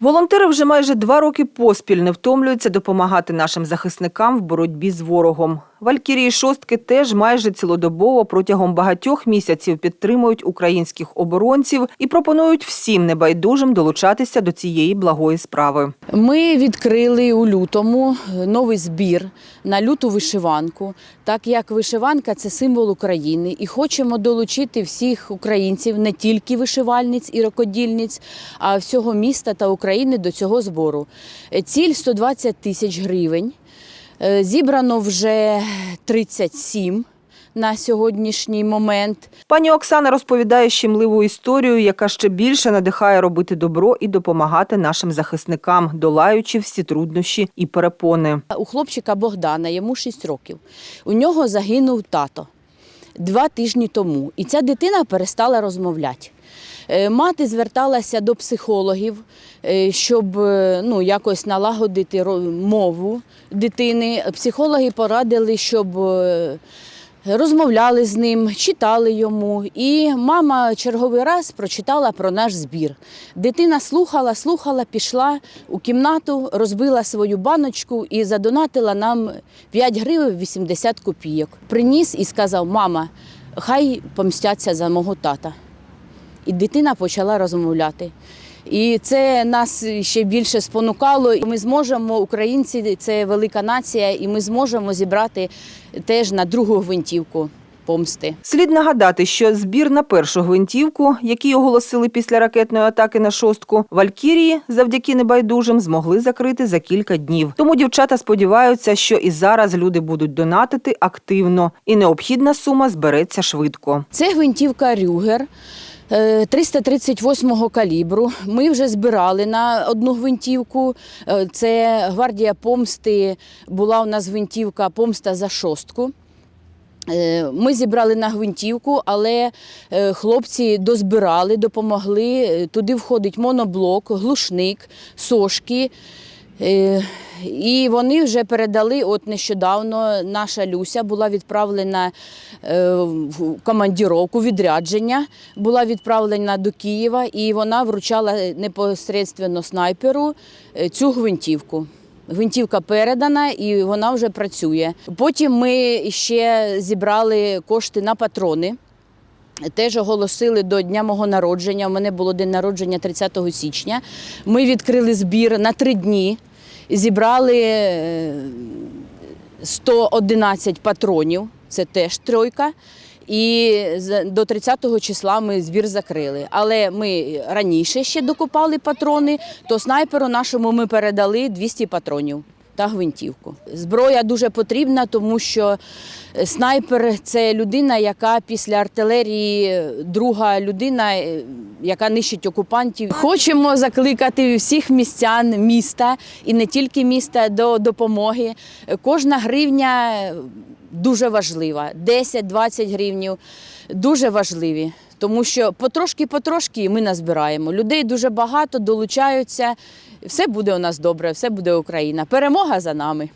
Волонтери вже майже два роки поспіль не втомлюються допомагати нашим захисникам в боротьбі з ворогом. Валькірії шостки теж майже цілодобово протягом багатьох місяців підтримують українських оборонців і пропонують всім небайдужим долучатися до цієї благої справи. Ми відкрили у лютому новий збір на люту вишиванку, так як вишиванка це символ України, і хочемо долучити всіх українців, не тільки вишивальниць і рукодільниць, а всього міста та України до цього збору. Е, Ціль 120 тисяч гривень. Е, Зібрано вже 37 на сьогоднішній момент. Пані Оксана розповідає щемливу історію, яка ще більше надихає робити добро і допомагати нашим захисникам, долаючи всі труднощі і перепони. У хлопчика Богдана йому 6 років. У нього загинув тато два тижні тому, і ця дитина перестала розмовляти. Е, Мати зверталася до психологів, е, щоб е, ну, якось налагодити мову дитини. Психологи порадили, щоб розмовляли з ним, читали йому. І мама черговий раз прочитала про наш збір. Дитина слухала, слухала, пішла у кімнату, розбила свою баночку і задонатила нам 5 гривень 80 копійок. Приніс і сказав: Мама, хай помстяться за мого тата. І дитина почала розмовляти. І це нас ще більше спонукало. Ми зможемо, українці, це велика нація, і ми зможемо зібрати теж на другу гвинтівку помсти. Слід нагадати, що збір на першу гвинтівку, який оголосили після ракетної атаки на шостку, Валькірії завдяки небайдужим змогли закрити за кілька днів. Тому дівчата сподіваються, що і зараз люди будуть донатити активно, і необхідна сума збереться швидко. Це гвинтівка Рюгер. Е, 338-го калібру. Ми вже збирали на одну гвинтівку. Е, Це гвардія помсти. Була у нас гвинтівка помста за шостку. Е, Ми зібрали на гвинтівку, але е, хлопці дозбирали, допомогли. Е, Туди входить моноблок, глушник, сошки. Е, І вони вже передали. От нещодавно наша Люся була відправлена е, в командіровку, відрядження була відправлена до Києва, і вона вручала непосередньо снайперу е, цю гвинтівку. Гвинтівка передана і вона вже працює. Потім ми ще зібрали кошти на патрони. Теж оголосили до дня мого народження. У мене було день народження 30 січня. Ми відкрили збір на три дні, зібрали е, 111 патронів, це теж тройка. І до 30 числа ми збір закрили. Але ми раніше ще докупали патрони, то снайперу нашому ми передали 200 патронів та гвинтівку. Зброя дуже потрібна, тому що снайпер це людина, яка після артилерії друга людина, е, яка нищить окупантів. Хочемо закликати всіх містян міста і не тільки міста до допомоги. Кожна гривня дуже важлива. 10-20 гривнів дуже важливі. Тому що потрошки-потрошки ми назбираємо. Людей дуже багато долучаються. Все буде у нас добре, все буде Україна. Перемога за нами.